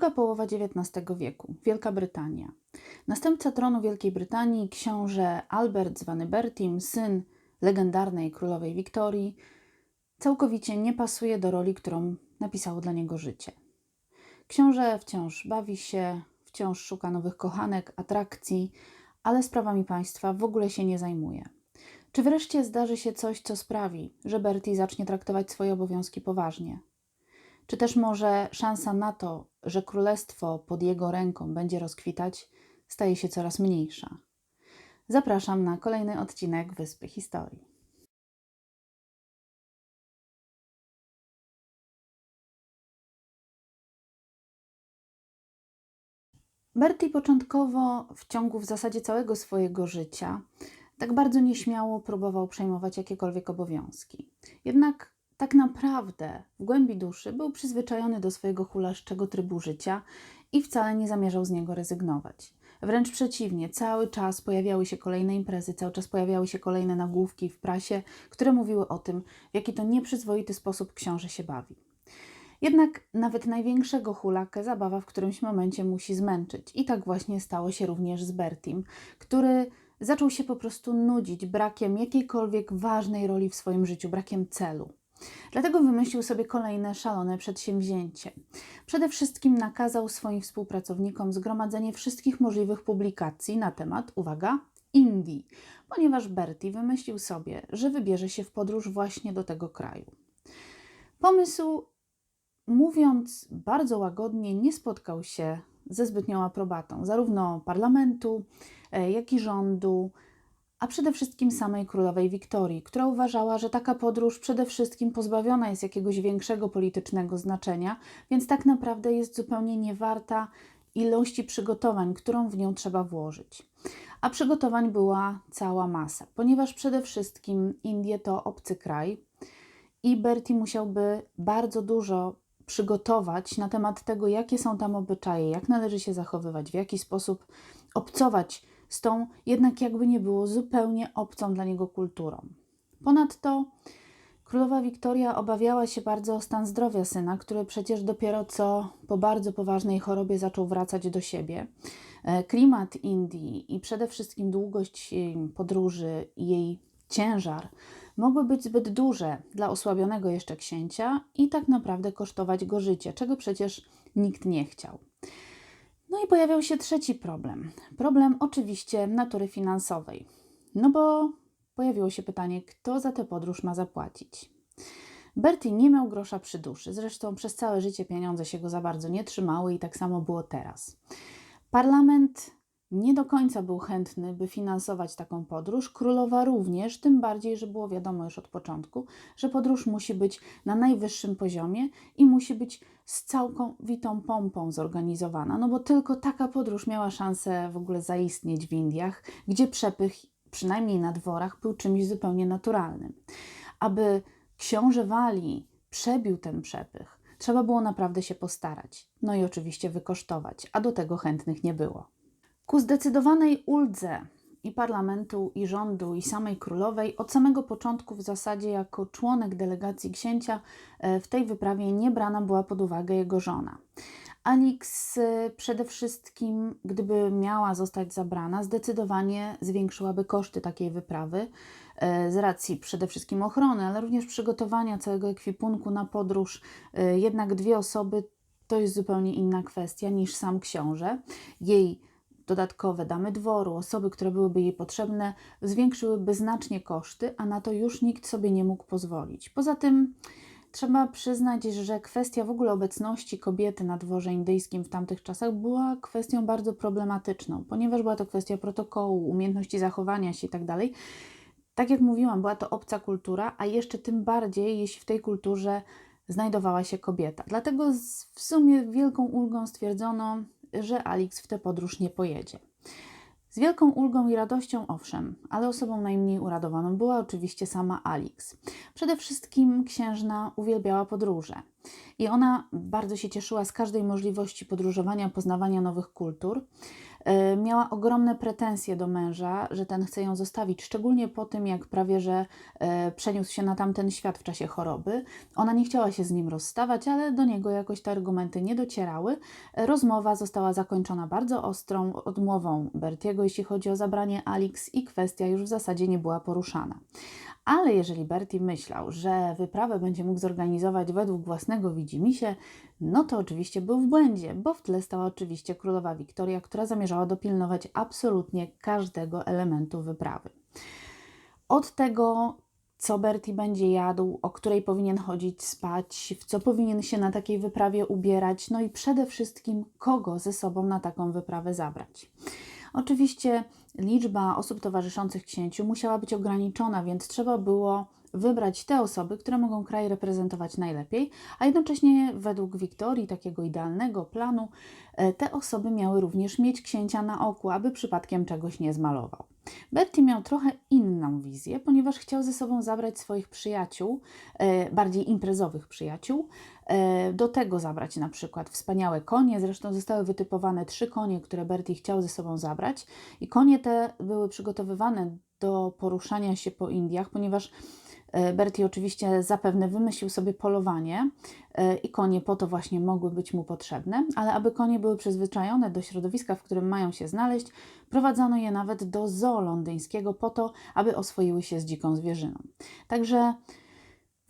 Druga połowa XIX wieku, Wielka Brytania. Następca tronu Wielkiej Brytanii, książę Albert zwany Bertim, syn legendarnej królowej Wiktorii, całkowicie nie pasuje do roli, którą napisało dla niego życie. Książę wciąż bawi się, wciąż szuka nowych kochanek, atrakcji, ale sprawami państwa w ogóle się nie zajmuje. Czy wreszcie zdarzy się coś, co sprawi, że Bertie zacznie traktować swoje obowiązki poważnie? Czy też może szansa na to, że królestwo pod jego ręką będzie rozkwitać, staje się coraz mniejsza? Zapraszam na kolejny odcinek Wyspy Historii. Bertie początkowo w ciągu w zasadzie całego swojego życia tak bardzo nieśmiało próbował przejmować jakiekolwiek obowiązki. Jednak tak naprawdę w głębi duszy był przyzwyczajony do swojego hulaszczego trybu życia i wcale nie zamierzał z niego rezygnować. Wręcz przeciwnie, cały czas pojawiały się kolejne imprezy, cały czas pojawiały się kolejne nagłówki w prasie, które mówiły o tym, w jaki to nieprzyzwoity sposób książę się bawi. Jednak nawet największego hulakę zabawa w którymś momencie musi zmęczyć. I tak właśnie stało się również z Bertim, który zaczął się po prostu nudzić brakiem jakiejkolwiek ważnej roli w swoim życiu, brakiem celu. Dlatego wymyślił sobie kolejne szalone przedsięwzięcie. Przede wszystkim nakazał swoim współpracownikom zgromadzenie wszystkich możliwych publikacji na temat, uwaga, Indii, ponieważ Bertie wymyślił sobie, że wybierze się w podróż właśnie do tego kraju. Pomysł, mówiąc bardzo łagodnie, nie spotkał się ze zbytnią aprobatą zarówno parlamentu, e, jak i rządu, a przede wszystkim samej królowej Wiktorii, która uważała, że taka podróż przede wszystkim pozbawiona jest jakiegoś większego politycznego znaczenia, więc tak naprawdę jest zupełnie niewarta ilości przygotowań, którą w nią trzeba włożyć. A przygotowań była cała masa, ponieważ przede wszystkim Indie to obcy kraj i Bertie musiałby bardzo dużo przygotować na temat tego, jakie są tam obyczaje, jak należy się zachowywać, w jaki sposób obcować z tą jednak jakby nie było zupełnie obcą dla niego kulturą. Ponadto królowa Wiktoria obawiała się bardzo o stan zdrowia syna, który przecież dopiero co po bardzo poważnej chorobie zaczął wracać do siebie. E, klimat Indii i przede wszystkim długość podróży i jej ciężar mogły być zbyt duże dla osłabionego jeszcze księcia i tak naprawdę kosztować go życie, czego przecież nikt nie chciał. No i pojawiał się trzeci problem. Problem oczywiście natury finansowej. No bo pojawiło się pytanie, kto za tę podróż ma zapłacić. Bertie nie miał grosza przy duszy, zresztą przez całe życie pieniądze się go za bardzo nie trzymały i tak samo było teraz. Parlament nie do końca był chętny, by finansować taką podróż. Królowa również, tym bardziej, że było wiadomo już od początku, że podróż musi być na najwyższym poziomie i musi być z całkowitą pompą zorganizowana, no bo tylko taka podróż miała szansę w ogóle zaistnieć w Indiach, gdzie przepych, przynajmniej na dworach, był czymś zupełnie naturalnym. Aby książę Wali przebił ten przepych, trzeba było naprawdę się postarać, no i oczywiście wykosztować, a do tego chętnych nie było. Ku zdecydowanej uldze i parlamentu, i rządu, i samej królowej od samego początku w zasadzie jako członek delegacji księcia e, w tej wyprawie nie brana była pod uwagę jego żona. Alix e, przede wszystkim, gdyby miała zostać zabrana, zdecydowanie zwiększyłaby koszty takiej wyprawy e, z racji przede wszystkim ochrony, ale również przygotowania całego ekwipunku na podróż. Jednak dwie osoby to jest zupełnie inna kwestia niż sam książę. Jej dodatkowe damy dworu, osoby, które byłyby jej potrzebne, zwiększyłyby znacznie koszty, a na to już nikt sobie nie mógł pozwolić. Poza tym trzeba przyznać, że kwestia w ogóle obecności kobiety na dworze indyjskim w tamtych czasach była kwestią bardzo problematyczną, ponieważ była to kwestia protokołu, umiejętności zachowania się itd. Tak, tak jak mówiłam, była to obca kultura, a jeszcze tym bardziej, jeśli w tej kulturze znajdowała się kobieta. Dlatego w sumie wielką ulgą stwierdzono, że Alix w tę podróż nie pojedzie. Z wielką ulgą i radością, owszem, ale osobą najmniej uradowaną była oczywiście sama Alix. Przede wszystkim księżna uwielbiała podróże i ona bardzo się cieszyła z każdej możliwości podróżowania, poznawania nowych kultur. E, miała ogromne pretensje do męża, że ten chce ją zostawić, szczególnie po tym, jak prawie że e, przeniósł się na tamten świat w czasie choroby. Ona nie chciała się z nim rozstawać, ale do niego jakoś te argumenty nie docierały. E, rozmowa została zakończona bardzo ostrą odmową Bertiego, jeśli chodzi o zabranie Alix i kwestia już w zasadzie nie była poruszana. Ale jeżeli Bertie myślał, że wyprawę będzie mógł zorganizować według własnego widzimisię, no to oczywiście był w błędzie, bo w tle stała oczywiście królowa Wiktoria, która zamierzała dopilnować absolutnie każdego elementu wyprawy. Od tego, co Bertie będzie jadł, o której powinien chodzić spać, w co powinien się na takiej wyprawie ubierać, no i przede wszystkim kogo ze sobą na taką wyprawę zabrać. Oczywiście liczba osób towarzyszących księciu musiała być ograniczona, więc trzeba było wybrać te osoby, które mogą kraj reprezentować najlepiej, a jednocześnie według Wiktorii, takiego idealnego planu, e, te osoby miały również mieć księcia na oku, aby przypadkiem czegoś nie zmalował. Bertie miał trochę inną wizję, ponieważ chciał ze sobą zabrać swoich przyjaciół, e, bardziej imprezowych przyjaciół, do tego zabrać na przykład wspaniałe konie, zresztą zostały wytypowane trzy konie, które Bertie chciał ze sobą zabrać. I konie te były przygotowywane do poruszania się po Indiach, ponieważ E, Bertie oczywiście zapewne wymyślił sobie polowanie e, i konie po to właśnie mogły być mu potrzebne, ale aby konie były przyzwyczajone do środowiska, w którym mają się znaleźć, prowadzono je nawet do zoo londyńskiego po to, aby oswoiły się z dziką zwierzyną. Także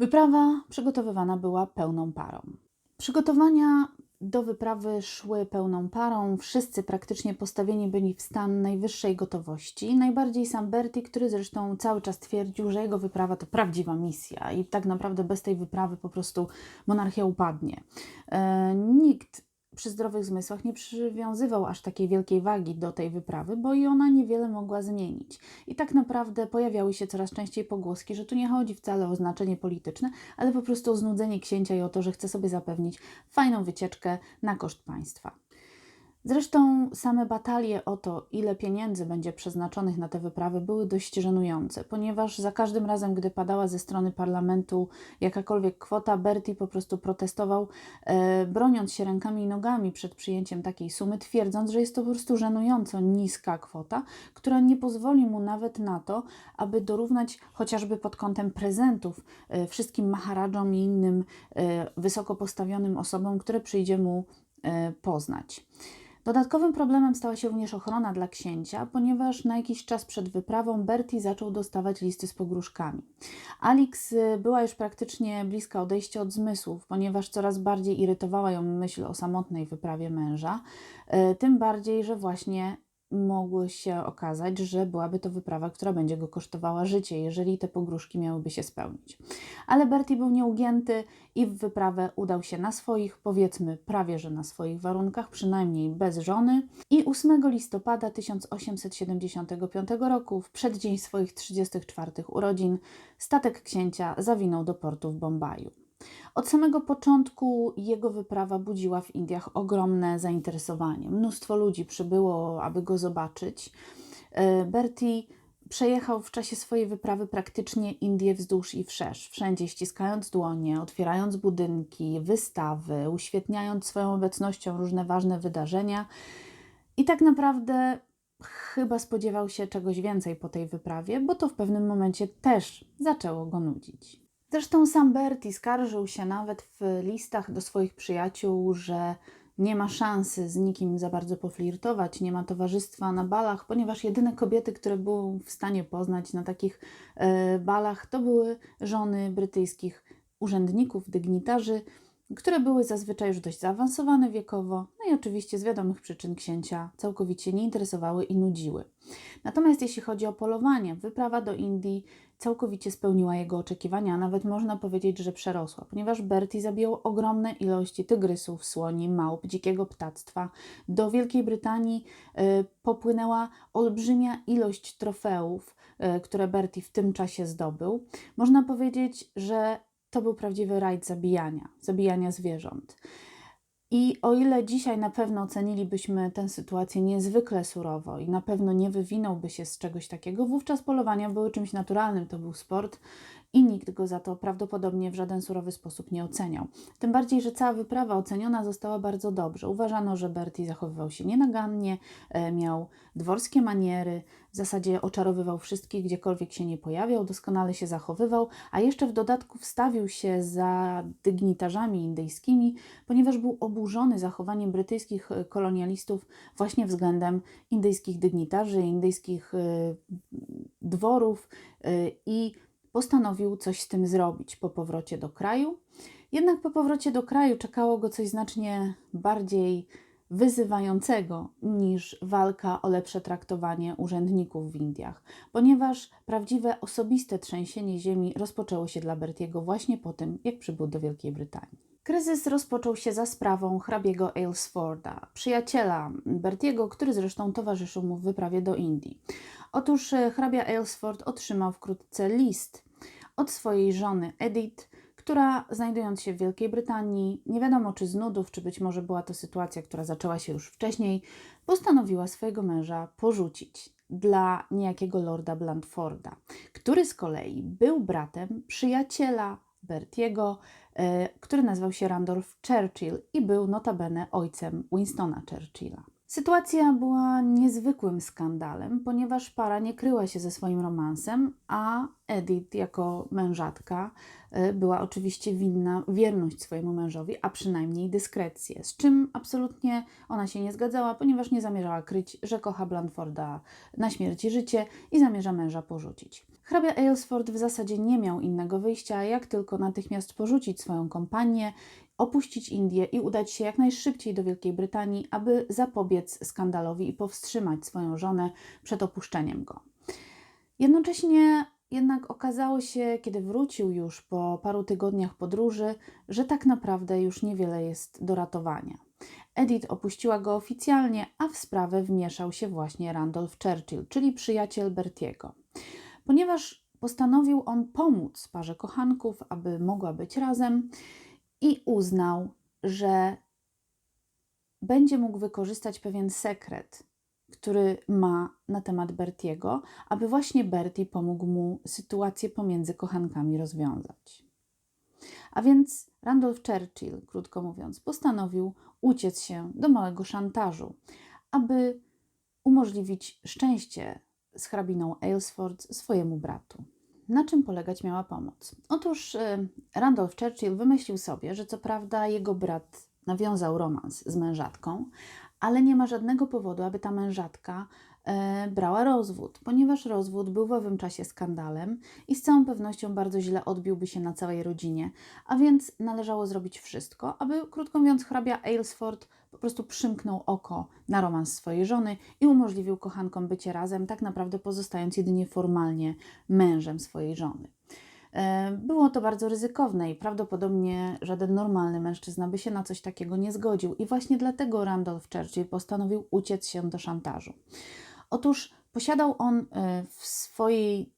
wyprawa przygotowywana była pełną parą. Przygotowania do wyprawy szły pełną parą, wszyscy praktycznie postawieni byli w stan najwyższej gotowości. Najbardziej sam Bertie, który zresztą cały czas twierdził, że jego wyprawa to prawdziwa misja i tak naprawdę bez tej wyprawy po prostu monarchia upadnie. E, nikt przy zdrowych zmysłach nie przywiązywał aż takiej wielkiej wagi do tej wyprawy, bo i ona niewiele mogła zmienić. I tak naprawdę pojawiały się coraz częściej pogłoski, że tu nie chodzi wcale o znaczenie polityczne, ale po prostu o znudzenie księcia i o to, że chce sobie zapewnić fajną wycieczkę na koszt państwa. Zresztą same batalie o to, ile pieniędzy będzie przeznaczonych na te wyprawy, były dość żenujące, ponieważ za każdym razem, gdy padała ze strony parlamentu jakakolwiek kwota, Bertie po prostu protestował, e, broniąc się rękami i nogami przed przyjęciem takiej sumy, twierdząc, że jest to po prostu żenująco niska kwota, która nie pozwoli mu nawet na to, aby dorównać chociażby pod kątem prezentów e, wszystkim maharadżom i innym e, wysoko postawionym osobom, które przyjdzie mu e, poznać. Dodatkowym problemem stała się również ochrona dla księcia, ponieważ na jakiś czas przed wyprawą Bertie zaczął dostawać listy z pogróżkami. Alix y, była już praktycznie bliska odejścia od zmysłów, ponieważ coraz bardziej irytowała ją myśl o samotnej wyprawie męża, y, tym bardziej, że właśnie mogło się okazać, że byłaby to wyprawa, która będzie go kosztowała życie, jeżeli te pogróżki miałyby się spełnić. Ale Bertie był nieugięty i w wyprawę udał się na swoich, powiedzmy prawie że na swoich warunkach, przynajmniej bez żony. I 8 listopada 1875 roku, w przeddzień swoich 34 urodzin, statek księcia zawinął do portu w Bombaju. Od samego początku jego wyprawa budziła w Indiach ogromne zainteresowanie. Mnóstwo ludzi przybyło, aby go zobaczyć. E, Bertie przejechał w czasie swojej wyprawy praktycznie Indie wzdłuż i wszerz, wszędzie ściskając dłonie, otwierając budynki, wystawy, uświetniając swoją obecnością różne ważne wydarzenia. I tak naprawdę chyba spodziewał się czegoś więcej po tej wyprawie, bo to w pewnym momencie też zaczęło go nudzić. Zresztą sam Bertie skarżył się nawet w listach do swoich przyjaciół, że nie ma szansy z nikim za bardzo poflirtować, nie ma towarzystwa na balach, ponieważ jedyne kobiety, które był w stanie poznać na takich e, balach, to były żony brytyjskich urzędników, dygnitarzy, które były zazwyczaj już dość zaawansowane wiekowo, no i oczywiście z wiadomych przyczyn księcia całkowicie nie interesowały i nudziły. Natomiast jeśli chodzi o polowanie, wyprawa do Indii całkowicie spełniła jego oczekiwania, a nawet można powiedzieć, że przerosła, ponieważ Bertie zabijał ogromne ilości tygrysów, słoni, małp, dzikiego ptactwa. Do Wielkiej Brytanii y, popłynęła olbrzymia ilość trofeów, y, które Bertie w tym czasie zdobył. Można powiedzieć, że to był prawdziwy rajd zabijania, zabijania zwierząt. I o ile dzisiaj na pewno ocenilibyśmy tę sytuację niezwykle surowo i na pewno nie wywinąłby się z czegoś takiego, wówczas polowania były czymś naturalnym, to był sport i nikt go za to prawdopodobnie w żaden surowy sposób nie oceniał. Tym bardziej, że cała wyprawa oceniona została bardzo dobrze. Uważano, że Bertie zachowywał się nienagannie, e, miał dworskie maniery, w zasadzie oczarowywał wszystkich, gdziekolwiek się nie pojawiał, doskonale się zachowywał, a jeszcze w dodatku wstawił się za dygnitarzami indyjskimi, ponieważ był oburzony zachowaniem brytyjskich e, kolonialistów właśnie względem indyjskich dygnitarzy, indyjskich e, dworów i postanowił coś z tym zrobić po powrocie do kraju. Jednak po powrocie do kraju czekało go coś znacznie bardziej wyzywającego niż walka o lepsze traktowanie urzędników w Indiach, ponieważ prawdziwe osobiste trzęsienie ziemi rozpoczęło się dla Bertiego właśnie po tym, jak przybył do Wielkiej Brytanii. Kryzys rozpoczął się za sprawą hrabiego Aylesforda, przyjaciela Bertiego, który zresztą towarzyszył mu w wyprawie do Indii. Otóż e, hrabia Aylesford otrzymał wkrótce list od swojej żony Edith, która znajdując się w Wielkiej Brytanii, nie wiadomo czy z nudów, czy być może była to sytuacja, która zaczęła się już wcześniej, postanowiła swojego męża porzucić dla niejakiego lorda Blandforda, który z kolei był bratem przyjaciela Bertiego, e, który nazywał się Randolph Churchill i był notabene ojcem Winstona Churchilla. Sytuacja była niezwykłym skandalem, ponieważ para nie kryła się ze swoim romansem, a Edith jako mężatka y, była oczywiście winna wierność swojemu mężowi, a przynajmniej dyskrecję, z czym absolutnie ona się nie zgadzała, ponieważ nie zamierzała kryć, że kocha Blandforda na śmierć i życie i zamierza męża porzucić. Hrabia Aylesford w zasadzie nie miał innego wyjścia, jak tylko natychmiast porzucić swoją kompanię opuścić Indię i udać się jak najszybciej do Wielkiej Brytanii, aby zapobiec skandalowi i powstrzymać swoją żonę przed opuszczeniem go. Jednocześnie jednak okazało się, kiedy wrócił już po paru tygodniach podróży, że tak naprawdę już niewiele jest do ratowania. Edith opuściła go oficjalnie, a w sprawę wmieszał się właśnie Randolph Churchill, czyli przyjaciel Bertiego. Ponieważ postanowił on pomóc parze kochanków, aby mogła być razem, i uznał, że będzie mógł wykorzystać pewien sekret, który ma na temat Bertiego, aby właśnie Bertie pomógł mu sytuację pomiędzy kochankami rozwiązać. A więc Randolph Churchill, krótko mówiąc, postanowił uciec się do małego szantażu, aby umożliwić szczęście z hrabiną Aylesford swojemu bratu. Na czym polegać miała pomoc? Otóż y, Randolph Churchill wymyślił sobie, że co prawda jego brat nawiązał romans z mężatką, ale nie ma żadnego powodu, aby ta mężatka brała rozwód, ponieważ rozwód był w owym czasie skandalem i z całą pewnością bardzo źle odbiłby się na całej rodzinie, a więc należało zrobić wszystko, aby, krótko mówiąc, hrabia Aylesford po prostu przymknął oko na romans swojej żony i umożliwił kochankom bycie razem, tak naprawdę pozostając jedynie formalnie mężem swojej żony. E, było to bardzo ryzykowne i prawdopodobnie żaden normalny mężczyzna by się na coś takiego nie zgodził, i właśnie dlatego Randolph Churchill postanowił uciec się do szantażu. Otóż posiadał on e, w swojej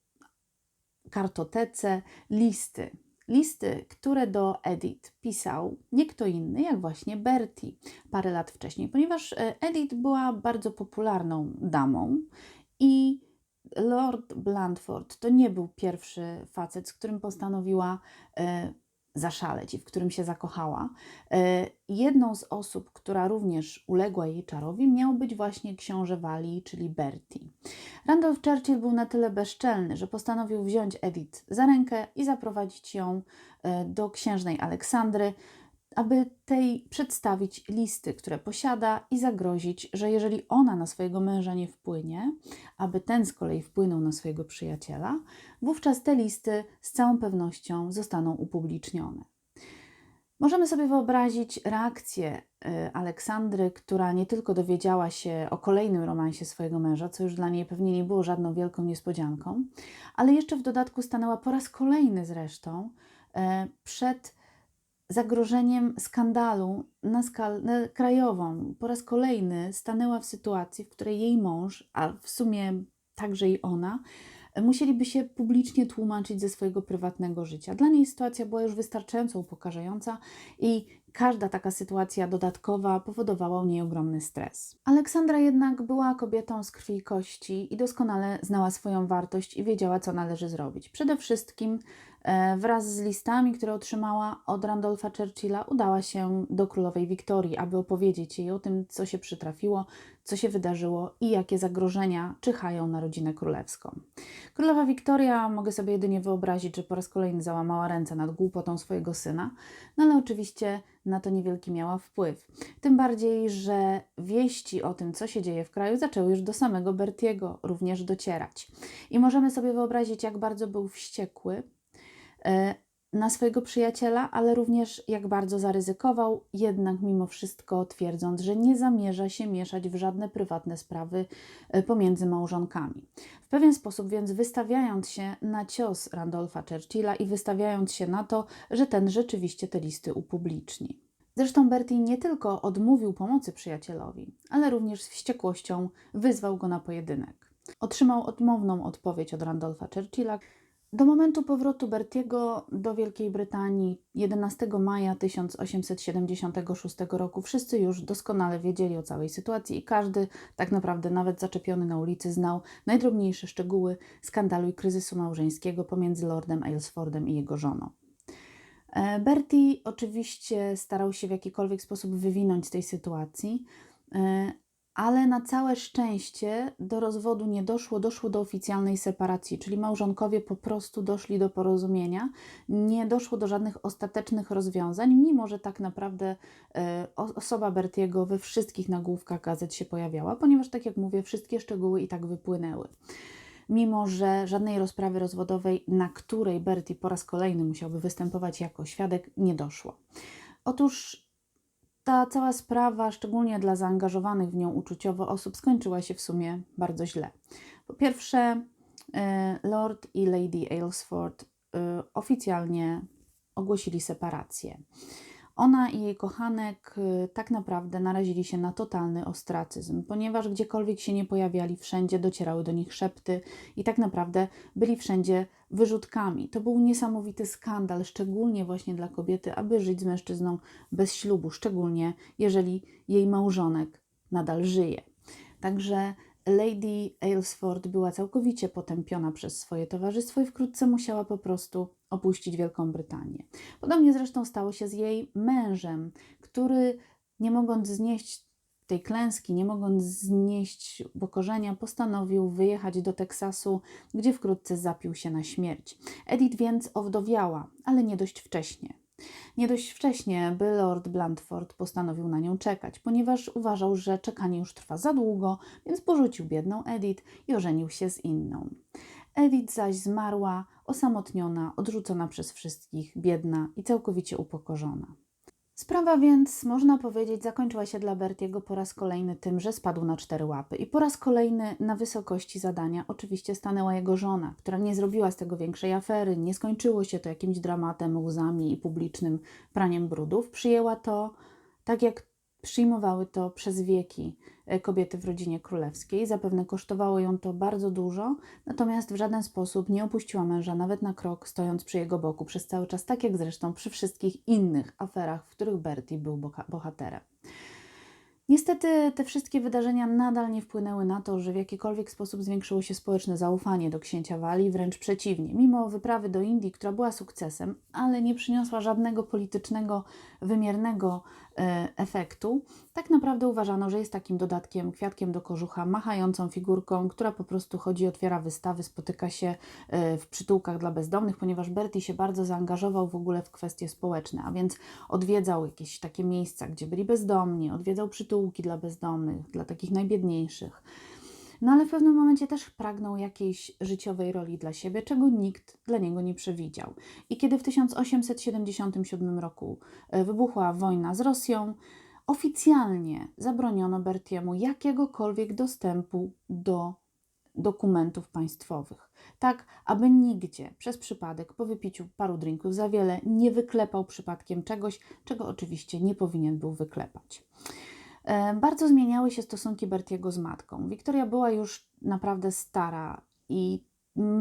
kartotece listy. Listy, które do Edith pisał nie kto inny, jak właśnie Bertie parę lat wcześniej, ponieważ e, Edith była bardzo popularną damą i Lord Blandford to nie był pierwszy facet, z którym postanowiła e, zaszaleć i w którym się zakochała. E, jedną z osób, która również uległa jej czarowi, miał być właśnie książę Walii, czyli Bertie. Randolph Churchill był na tyle bezczelny, że postanowił wziąć Edith za rękę i zaprowadzić ją e, do księżnej Aleksandry, aby tej przedstawić listy, które posiada i zagrozić, że jeżeli ona na swojego męża nie wpłynie, aby ten z kolei wpłynął na swojego przyjaciela, wówczas te listy z całą pewnością zostaną upublicznione. Możemy sobie wyobrazić reakcję y, Aleksandry, która nie tylko dowiedziała się o kolejnym romansie swojego męża, co już dla niej pewnie nie było żadną wielką niespodzianką, ale jeszcze w dodatku stanęła po raz kolejny zresztą y, przed zagrożeniem skandalu na skalę krajową. Po raz kolejny stanęła w sytuacji, w której jej mąż, a w sumie także i ona, musieliby się publicznie tłumaczyć ze swojego prywatnego życia. Dla niej sytuacja była już wystarczająco upokarzająca i każda taka sytuacja dodatkowa powodowała u niej ogromny stres. Aleksandra jednak była kobietą z krwi i kości i doskonale znała swoją wartość i wiedziała, co należy zrobić. Przede wszystkim wraz z listami, które otrzymała od Randolpha Churchilla, udała się do królowej Wiktorii, aby opowiedzieć jej o tym, co się przytrafiło, co się wydarzyło i jakie zagrożenia czyhają na rodzinę królewską. Królowa Wiktoria, mogę sobie jedynie wyobrazić, że po raz kolejny załamała ręce nad głupotą swojego syna, no ale oczywiście na to niewielki miała wpływ. Tym bardziej, że wieści o tym, co się dzieje w kraju, zaczęły już do samego Bertiego również docierać. I możemy sobie wyobrazić, jak bardzo był wściekły e, na swojego przyjaciela, ale również jak bardzo zaryzykował, jednak mimo wszystko twierdząc, że nie zamierza się mieszać w żadne prywatne sprawy e, pomiędzy małżonkami. W pewien sposób więc wystawiając się na cios Randolpha Churchilla i wystawiając się na to, że ten rzeczywiście te listy upubliczni. Zresztą Bertie nie tylko odmówił pomocy przyjacielowi, ale również z wściekłością wyzwał go na pojedynek. Otrzymał odmowną odpowiedź od Randolpha Churchilla, do momentu powrotu Bertiego do Wielkiej Brytanii 11 maja 1876 roku wszyscy już doskonale wiedzieli o całej sytuacji i każdy, tak naprawdę nawet zaczepiony na ulicy, znał najdrobniejsze szczegóły skandalu i kryzysu małżeńskiego pomiędzy Lordem Aylesfordem i jego żoną. E, Bertie oczywiście starał się w jakikolwiek sposób wywinąć z tej sytuacji, e, ale na całe szczęście do rozwodu nie doszło, doszło do oficjalnej separacji, czyli małżonkowie po prostu doszli do porozumienia, nie doszło do żadnych ostatecznych rozwiązań, mimo że tak naprawdę e, osoba Bertiego we wszystkich nagłówkach gazet się pojawiała, ponieważ, tak jak mówię, wszystkie szczegóły i tak wypłynęły. Mimo, że żadnej rozprawy rozwodowej, na której Bertie po raz kolejny musiałby występować jako świadek, nie doszło. Otóż ta cała sprawa, szczególnie dla zaangażowanych w nią uczuciowo osób, skończyła się w sumie bardzo źle. Po pierwsze, e, Lord i Lady Aylesford e, oficjalnie ogłosili separację. Ona i jej kochanek y, tak naprawdę narazili się na totalny ostracyzm, ponieważ gdziekolwiek się nie pojawiali, wszędzie docierały do nich szepty i tak naprawdę byli wszędzie wyrzutkami. To był niesamowity skandal, szczególnie właśnie dla kobiety, aby żyć z mężczyzną bez ślubu, szczególnie jeżeli jej małżonek nadal żyje. Także Lady Aylesford była całkowicie potępiona przez swoje towarzystwo i wkrótce musiała po prostu opuścić Wielką Brytanię. Podobnie zresztą stało się z jej mężem, który nie mogąc znieść tej klęski, nie mogąc znieść upokorzenia, postanowił wyjechać do Teksasu, gdzie wkrótce zapił się na śmierć. Edith więc owdowiała, ale nie dość wcześnie. Nie dość wcześnie, by Lord Blandford postanowił na nią czekać, ponieważ uważał, że czekanie już trwa za długo, więc porzucił biedną Edith i ożenił się z inną. Edith zaś zmarła, osamotniona, odrzucona przez wszystkich, biedna i całkowicie upokorzona. Sprawa więc, można powiedzieć, zakończyła się dla Bertiego po raz kolejny tym, że spadł na cztery łapy. I po raz kolejny na wysokości zadania oczywiście stanęła jego żona, która nie zrobiła z tego większej afery, nie skończyło się to jakimś dramatem, łzami i publicznym praniem brudów. Przyjęła to tak, jak przyjmowały to przez wieki e, kobiety w rodzinie królewskiej. Zapewne kosztowało ją to bardzo dużo, natomiast w żaden sposób nie opuściła męża nawet na krok, stojąc przy jego boku przez cały czas, tak jak zresztą przy wszystkich innych aferach, w których Bertie był bohaterem. Niestety te wszystkie wydarzenia nadal nie wpłynęły na to, że w jakikolwiek sposób zwiększyło się społeczne zaufanie do księcia Wali, wręcz przeciwnie. Mimo wyprawy do Indii, która była sukcesem, ale nie przyniosła żadnego politycznego, wymiernego e, efektu, tak naprawdę uważano, że jest takim dodatkiem, kwiatkiem do kożucha, machającą figurką, która po prostu chodzi, otwiera wystawy, spotyka się e, w przytułkach dla bezdomnych, ponieważ Bertie się bardzo zaangażował w ogóle w kwestie społeczne, a więc odwiedzał jakieś takie miejsca, gdzie byli bezdomni, odwiedzał przytułki dla bezdomnych, dla takich najbiedniejszych. No ale w pewnym momencie też pragnął jakiejś życiowej roli dla siebie, czego nikt dla niego nie przewidział. I kiedy w 1877 roku e, wybuchła wojna z Rosją, oficjalnie zabroniono Bertiemu jakiegokolwiek dostępu do dokumentów państwowych, tak aby nigdzie przez przypadek po wypiciu paru drinków za wiele nie wyklepał przypadkiem czegoś, czego oczywiście nie powinien był wyklepać. E, bardzo zmieniały się stosunki Bertiego z matką. Wiktoria była już naprawdę stara i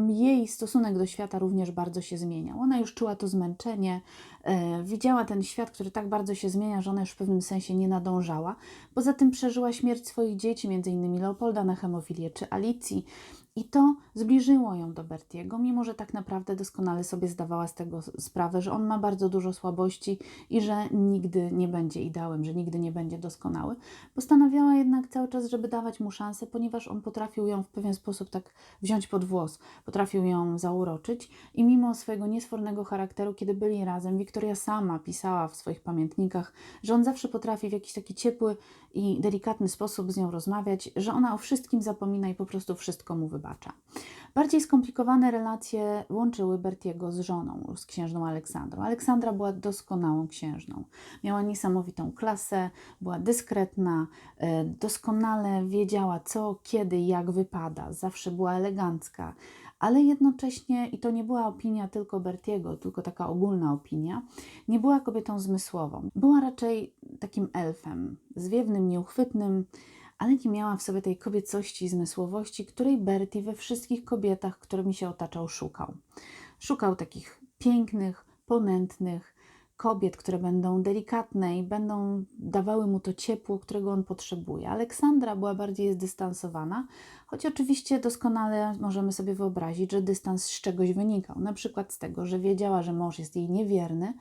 jej stosunek do świata również bardzo się zmieniał. Ona już czuła to zmęczenie, e, widziała ten świat, który tak bardzo się zmienia, że ona już w pewnym sensie nie nadążała. Poza tym przeżyła śmierć swoich dzieci, m.in. Leopolda na hemofilię czy Alicji. I to zbliżyło ją do Bertiego, mimo że tak naprawdę doskonale sobie zdawała z tego sprawę, że on ma bardzo dużo słabości i że nigdy nie będzie ideałem, że nigdy nie będzie doskonały. Postanawiała jednak cały czas, żeby dawać mu szansę, ponieważ on potrafił ją w pewien sposób tak wziąć pod włos, potrafił ją zauroczyć i mimo swojego niesfornego charakteru, kiedy byli razem, Wiktoria sama pisała w swoich pamiętnikach, że on zawsze potrafi w jakiś taki ciepły i delikatny sposób z nią rozmawiać, że ona o wszystkim zapomina i po prostu wszystko mu Bardziej skomplikowane relacje łączyły Bertiego z żoną, z księżną Aleksandrą. Aleksandra była doskonałą księżną. Miała niesamowitą klasę, była dyskretna, e, doskonale wiedziała co, kiedy, jak wypada. Zawsze była elegancka, ale jednocześnie, i to nie była opinia tylko Bertiego, tylko taka ogólna opinia, nie była kobietą zmysłową. Była raczej takim elfem, zwiewnym, nieuchwytnym, ale nie miała w sobie tej kobiecości i zmysłowości, której Bertie we wszystkich kobietach, którymi się otaczał, szukał. Szukał takich pięknych, ponętnych kobiet, które będą delikatne i będą dawały mu to ciepło, którego on potrzebuje. Aleksandra była bardziej zdystansowana, choć oczywiście doskonale możemy sobie wyobrazić, że dystans z czegoś wynikał. Na przykład z tego, że wiedziała, że mąż jest jej niewierny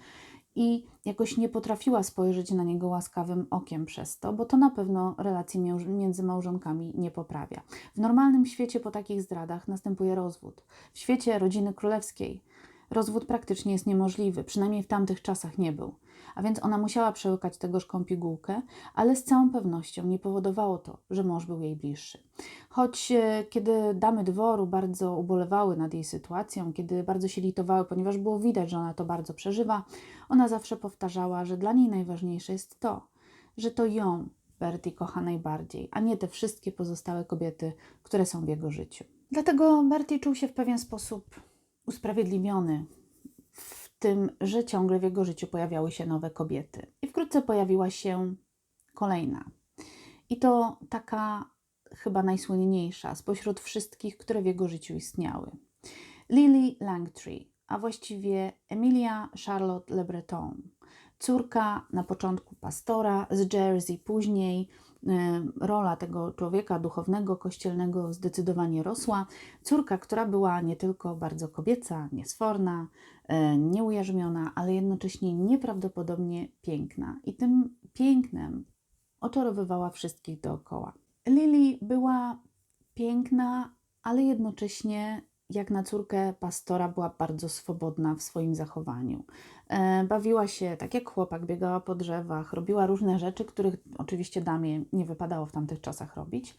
i jakoś nie potrafiła spojrzeć na niego łaskawym okiem przez to, bo to na pewno relacji między małżonkami nie poprawia. W normalnym świecie po takich zdradach następuje rozwód. W świecie rodziny królewskiej rozwód praktycznie jest niemożliwy, przynajmniej w tamtych czasach nie był. A więc ona musiała przełykać tę gorzką pigułkę, ale z całą pewnością nie powodowało to, że mąż był jej bliższy. Choć e, kiedy damy dworu bardzo ubolewały nad jej sytuacją, kiedy bardzo się litowały, ponieważ było widać, że ona to bardzo przeżywa, ona zawsze powtarzała, że dla niej najważniejsze jest to, że to ją Bertie kocha najbardziej, a nie te wszystkie pozostałe kobiety, które są w jego życiu. Dlatego Bertie czuł się w pewien sposób usprawiedliwiony w tym, że ciągle w jego życiu pojawiały się nowe kobiety. I wkrótce pojawiła się kolejna. I to taka chyba najsłynniejsza spośród wszystkich, które w jego życiu istniały. Lily Langtree, a właściwie Emilia Charlotte Le Breton, córka na początku pastora z Jersey, później rola tego człowieka duchownego, kościelnego zdecydowanie rosła. Córka, która była nie tylko bardzo kobieca, niesforna, e, nieujarzmiona, ale jednocześnie nieprawdopodobnie piękna. I tym pięknem oczarowywała wszystkich dookoła. Lili była piękna, ale jednocześnie jak na córkę pastora była bardzo swobodna w swoim zachowaniu. E, bawiła się tak jak chłopak, biegała po drzewach, robiła różne rzeczy, których oczywiście damie nie wypadało w tamtych czasach robić.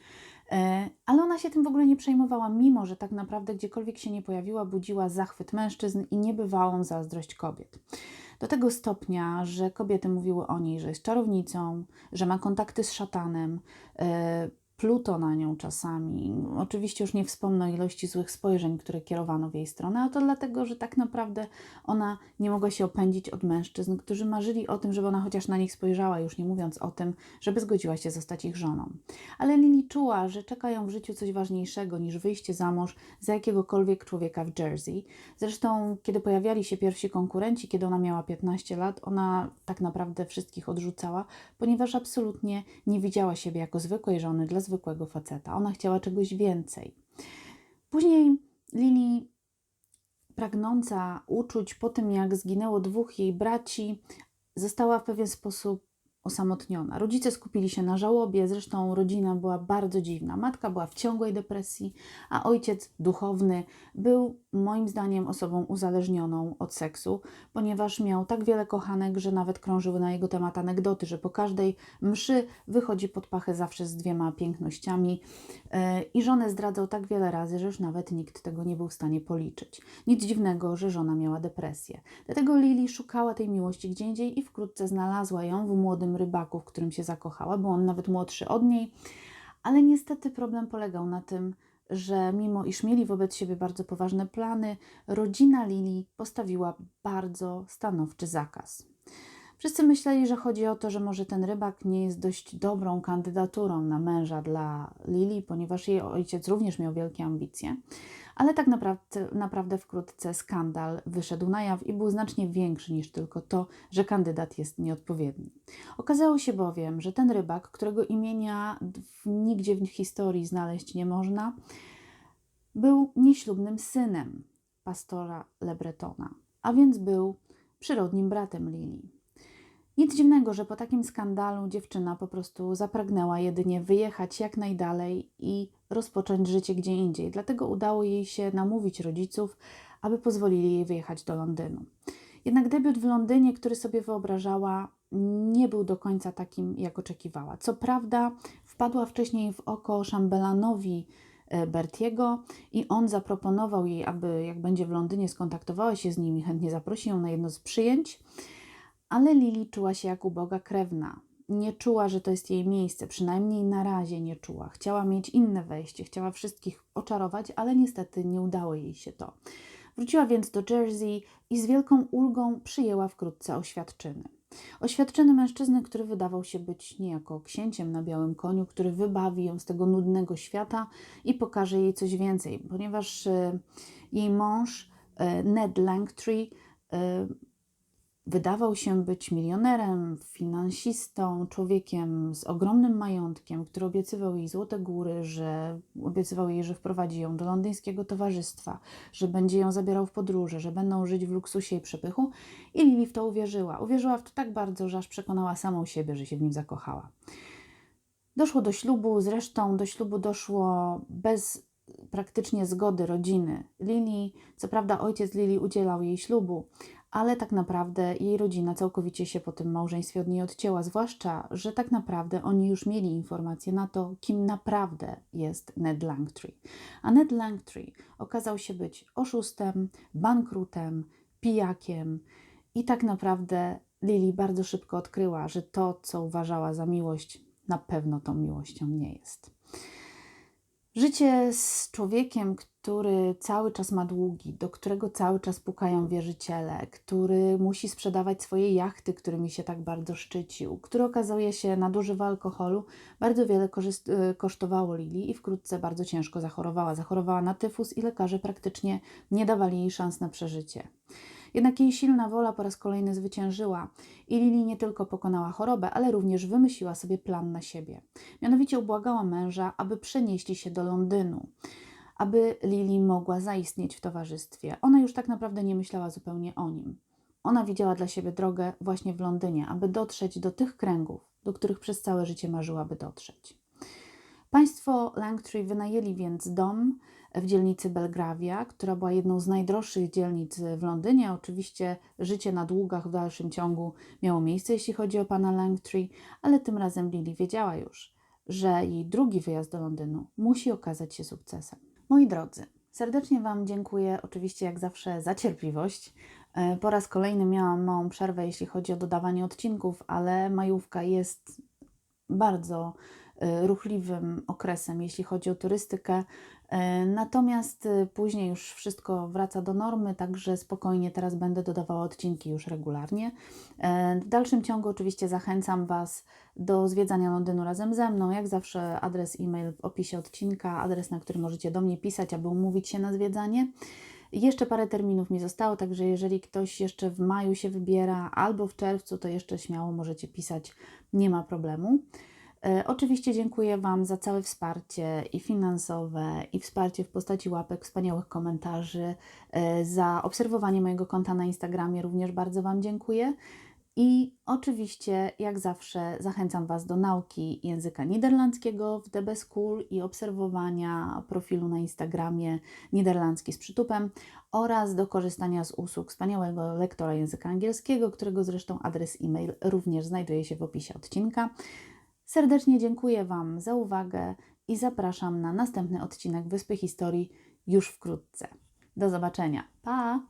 E, ale ona się tym w ogóle nie przejmowała, mimo że tak naprawdę gdziekolwiek się nie pojawiła, budziła zachwyt mężczyzn i niebywałą zazdrość kobiet. Do tego stopnia, że kobiety mówiły o niej, że jest czarownicą, że ma kontakty z szatanem, e, pluto na nią czasami. Oczywiście już nie wspomnę o ilości złych spojrzeń, które kierowano w jej stronę, a to dlatego, że tak naprawdę ona nie mogła się opędzić od mężczyzn, którzy marzyli o tym, żeby ona chociaż na nich spojrzała, już nie mówiąc o tym, żeby zgodziła się zostać ich żoną. Ale Lili czuła, że czeka ją w życiu coś ważniejszego niż wyjście za mąż za jakiegokolwiek człowieka w Jersey. Zresztą, kiedy pojawiali się pierwsi konkurenci, kiedy ona miała 15 lat, ona tak naprawdę wszystkich odrzucała, ponieważ absolutnie nie widziała siebie jako zwykłej żony dla zwykłej zwykłego faceta. Ona chciała czegoś więcej. Później Lili, pragnąca uczuć po tym, jak zginęło dwóch jej braci, została w pewien sposób osamotniona. Rodzice skupili się na żałobie, zresztą rodzina była bardzo dziwna. Matka była w ciągłej depresji, a ojciec duchowny był moim zdaniem osobą uzależnioną od seksu, ponieważ miał tak wiele kochanek, że nawet krążyły na jego temat anegdoty, że po każdej mszy wychodzi pod pachę zawsze z dwiema pięknościami e, i żonę zdradzał tak wiele razy, że już nawet nikt tego nie był w stanie policzyć. Nic dziwnego, że żona miała depresję. Dlatego Lili szukała tej miłości gdzie indziej i wkrótce znalazła ją w młodym rybaku, w którym się zakochała. Był on nawet młodszy od niej, ale niestety problem polegał na tym, że mimo iż mieli wobec siebie bardzo poważne plany, rodzina Lili postawiła bardzo stanowczy zakaz. Wszyscy myśleli, że chodzi o to, że może ten rybak nie jest dość dobrą kandydaturą na męża dla Lili, ponieważ jej ojciec również miał wielkie ambicje. Ale tak naprawdę, naprawdę wkrótce skandal wyszedł na jaw i był znacznie większy niż tylko to, że kandydat jest nieodpowiedni. Okazało się bowiem, że ten rybak, którego imienia nigdzie w historii znaleźć nie można, był nieślubnym synem pastora Lebretona, a więc był przyrodnim bratem Lili. Nic dziwnego, że po takim skandalu dziewczyna po prostu zapragnęła jedynie wyjechać jak najdalej i rozpocząć życie gdzie indziej. Dlatego udało jej się namówić rodziców, aby pozwolili jej wyjechać do Londynu. Jednak debiut w Londynie, który sobie wyobrażała, nie był do końca takim, jak oczekiwała. Co prawda, wpadła wcześniej w oko szambelanowi e, Bertiego i on zaproponował jej, aby jak będzie w Londynie, skontaktowała się z nim i chętnie zaprosi ją na jedno z przyjęć, ale Lili czuła się jak uboga krewna. Nie czuła, że to jest jej miejsce, przynajmniej na razie nie czuła. Chciała mieć inne wejście, chciała wszystkich oczarować, ale niestety nie udało jej się to. Wróciła więc do Jersey i z wielką ulgą przyjęła wkrótce oświadczyny. Oświadczyny mężczyzny, który wydawał się być niejako księciem na białym koniu, który wybawi ją z tego nudnego świata i pokaże jej coś więcej, ponieważ e, jej mąż e, Ned Langtree e, wydawał się być milionerem, finansistą, człowiekiem z ogromnym majątkiem, który obiecywał jej złote góry, że obiecywał jej, że wprowadzi ją do londyńskiego towarzystwa, że będzie ją zabierał w podróże, że będą żyć w luksusie i przepychu. I Lili w to uwierzyła. Uwierzyła w to tak bardzo, że aż przekonała samą siebie, że się w nim zakochała. Doszło do ślubu, zresztą do ślubu doszło bez praktycznie zgody rodziny. Lili, co prawda ojciec Lili udzielał jej ślubu, ale tak naprawdę jej rodzina całkowicie się po tym małżeństwie od niej odcięła, zwłaszcza, że tak naprawdę oni już mieli informacje na to, kim naprawdę jest Ned Langtree. A Ned Langtree okazał się być oszustem, bankrutem, pijakiem i tak naprawdę Lily bardzo szybko odkryła, że to, co uważała za miłość, na pewno tą miłością nie jest. Życie z człowiekiem, który cały czas ma długi, do którego cały czas pukają wierzyciele, który musi sprzedawać swoje jachty, którymi się tak bardzo szczycił, który okazuje się nadużywa alkoholu, bardzo wiele y, kosztowało Lili i wkrótce bardzo ciężko zachorowała. Zachorowała na tyfus i lekarze praktycznie nie dawali jej szans na przeżycie. Jednak jej silna wola po raz kolejny zwyciężyła i Lili nie tylko pokonała chorobę, ale również wymyśliła sobie plan na siebie. Mianowicie ubłagała męża, aby przenieśli się do Londynu aby Lili mogła zaistnieć w towarzystwie. Ona już tak naprawdę nie myślała zupełnie o nim. Ona widziała dla siebie drogę właśnie w Londynie, aby dotrzeć do tych kręgów, do których przez całe życie marzyłaby dotrzeć. Państwo Langtree wynajęli więc dom w dzielnicy Belgravia, która była jedną z najdroższych dzielnic w Londynie. Oczywiście życie na długach w dalszym ciągu miało miejsce, jeśli chodzi o pana Langtree, ale tym razem Lily wiedziała już, że jej drugi wyjazd do Londynu musi okazać się sukcesem. Moi drodzy, serdecznie Wam dziękuję oczywiście jak zawsze za cierpliwość. E, po raz kolejny miałam małą przerwę, jeśli chodzi o dodawanie odcinków, ale majówka jest bardzo e, ruchliwym okresem, jeśli chodzi o turystykę. E, natomiast e, później już wszystko wraca do normy, także spokojnie teraz będę dodawała odcinki już regularnie. E, w dalszym ciągu oczywiście zachęcam Was do zwiedzania Londynu razem ze mną. Jak zawsze adres e-mail w opisie odcinka, adres, na który możecie do mnie pisać, aby umówić się na zwiedzanie. Jeszcze parę terminów mi zostało, także jeżeli ktoś jeszcze w maju się wybiera albo w czerwcu, to jeszcze śmiało możecie pisać, nie ma problemu. E, oczywiście dziękuję Wam za całe wsparcie i finansowe, i wsparcie w postaci łapek, wspaniałych komentarzy, e, za obserwowanie mojego konta na Instagramie również bardzo Wam dziękuję. I oczywiście, jak zawsze, zachęcam Was do nauki języka niderlandzkiego w DB School i obserwowania profilu na Instagramie Niderlandzki z przytupem oraz do korzystania z usług wspaniałego lektora języka angielskiego, którego zresztą adres e-mail również znajduje się w opisie odcinka. Serdecznie dziękuję Wam za uwagę i zapraszam na następny odcinek Wyspy Historii już wkrótce. Do zobaczenia. Pa!